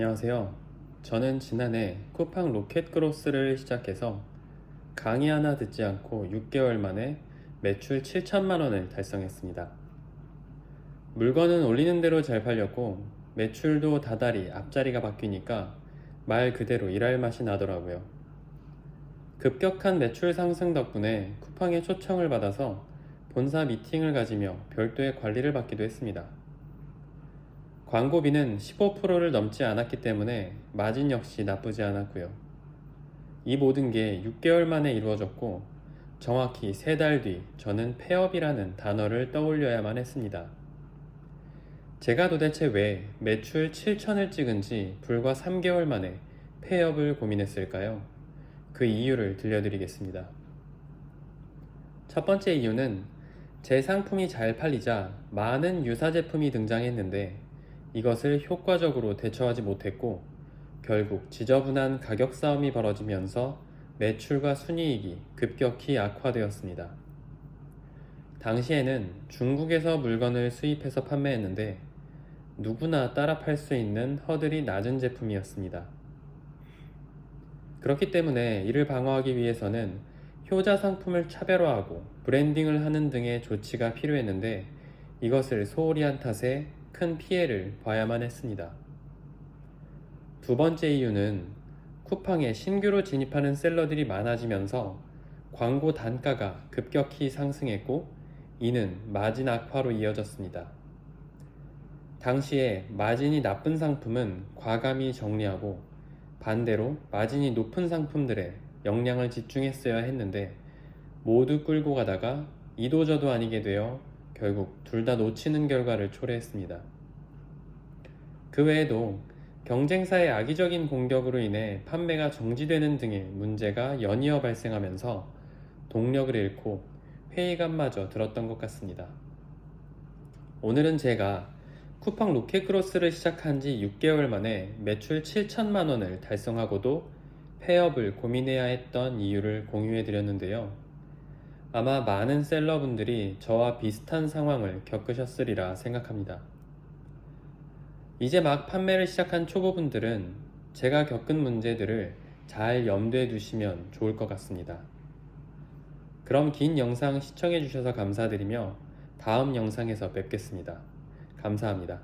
안녕하세요. 저는 지난해 쿠팡 로켓 그로스를 시작해서 강의 하나 듣지 않고 6개월 만에 매출 7천만 원을 달성했습니다. 물건은 올리는 대로 잘 팔렸고 매출도 다달이 앞자리가 바뀌니까 말 그대로 일할 맛이 나더라고요. 급격한 매출 상승 덕분에 쿠팡의 초청을 받아서 본사 미팅을 가지며 별도의 관리를 받기도 했습니다. 광고비는 15%를 넘지 않았기 때문에 마진 역시 나쁘지 않았고요. 이 모든 게 6개월 만에 이루어졌고 정확히 3달 뒤 저는 폐업이라는 단어를 떠올려야만 했습니다. 제가 도대체 왜 매출 7천을 찍은 지 불과 3개월 만에 폐업을 고민했을까요? 그 이유를 들려드리겠습니다. 첫 번째 이유는 제 상품이 잘 팔리자 많은 유사 제품이 등장했는데 이것을 효과적으로 대처하지 못했고 결국 지저분한 가격 싸움이 벌어지면서 매출과 순이익이 급격히 악화되었습니다. 당시에는 중국에서 물건을 수입해서 판매했는데 누구나 따라 팔 수 있는 허들이 낮은 제품이었습니다. 그렇기 때문에 이를 방어하기 위해서는 효자 상품을 차별화하고 브랜딩을 하는 등의 조치가 필요했는데 이것을 소홀히 한 탓에 큰 피해를 봐야만 했습니다. 두 번째 이유는 쿠팡에 신규로 진입하는 셀러들이 많아지면서 광고 단가가 급격히 상승했고 이는 마진 악화로 이어졌습니다. 당시에 마진이 나쁜 상품은 과감히 정리하고 반대로 마진이 높은 상품들에 역량을 집중했어야 했는데 모두 끌고 가다가 이도저도 아니게 되어 결국 둘 다 놓치는 결과를 초래했습니다. 그 외에도 경쟁사의 악의적인 공격으로 인해 판매가 정지되는 등의 문제가 연이어 발생하면서 동력을 잃고 회의감마저 들었던 것 같습니다. 오늘은 제가 쿠팡 로켓크로스를 시작한 지 6개월 만에 매출 7천만 원을 달성하고도 폐업을 고민해야 했던 이유를 공유해 드렸는데요. 아마 많은 셀러분들이 저와 비슷한 상황을 겪으셨으리라 생각합니다. 이제 막 판매를 시작한 초보분들은 제가 겪은 문제들을 잘 염두에 두시면 좋을 것 같습니다. 그럼 긴 영상 시청해 주셔서 감사드리며 다음 영상에서 뵙겠습니다. 감사합니다.